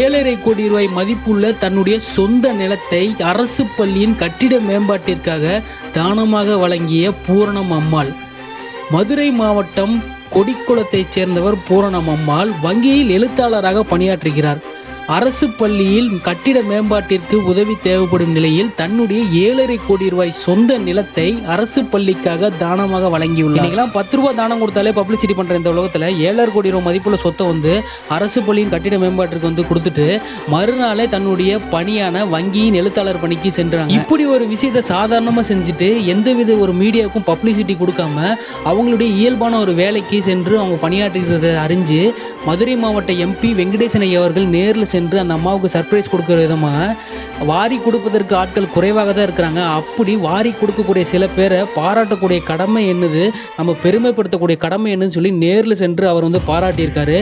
ஏழரை கோடி ரூபாய் மதிப்புள்ள தன்னுடைய சொந்த நிலத்தை அரசு பள்ளியின் கட்டிட மேம்பாட்டிற்காக தானமாக வழங்கிய பூரணம் அம்மாள். மதுரை மாவட்டம் கொடிக்குளத்தைச் சேர்ந்தவர் பூரணம் அம்மாள் வங்கியில் எழுத்தாளராக பணியாற்றுகிறார். அரசு பள்ளியில் கட்டிட மேம்பாட்டிற்கு உதவி தேவைப்படும் நிலையில் தன்னுடைய ஏழரை கோடி ரூபாய் சொந்த நிலத்தை அரசு பள்ளிக்காக தானமாக வழங்கியுள்ளார். இன்னைக்கெல்லாம் பத்து ரூபாய் தானம் கொடுத்தாலே பப்ளிசிட்டி பண்ற இந்த உலகத்துல ஏழரை கோடி ரூபாய் மதிப்புள்ள சொத்தை வந்து அரசு பள்ளியின் கட்டிட மேம்பாட்டிற்கு வந்து கொடுத்துட்டு மறுநாளே தன்னுடைய பணியான வங்கியின் எழுத்தாளர் பணிக்கு சென்றாங்க. இப்படி ஒரு விஷயத்தை சாதாரணமா செஞ்சுட்டு எந்தவித ஒரு மீடியாவுக்கும் பப்ளிசிட்டி கொடுக்காம அவங்களுடைய இயல்பான ஒரு வேலைக்கு சென்று அவங்க பணியாற்றுகிறத அறிஞ்சு மதுரை மாவட்ட எம்பி வெங்கடேசன் ஐயா அவர்கள் நேரில் சென்று அந்த அம்மாவுக்கு சர்ப்ரைஸ் கொடுக்குற விதமாக வாரி கொடுப்பதற்கு ஆட்கள் குறைவாக தான் இருக்கிறாங்க. அப்படி வாரி கொடுக்கக்கூடிய சில பேரை பாராட்டக்கூடிய கடமை என்னது? நம்ம பெருமைப்படுத்தக்கூடிய கடமை என்னன்னு சொல்லி நேரில் சென்று அவர் வந்து பாராட்டியிருக்காரு.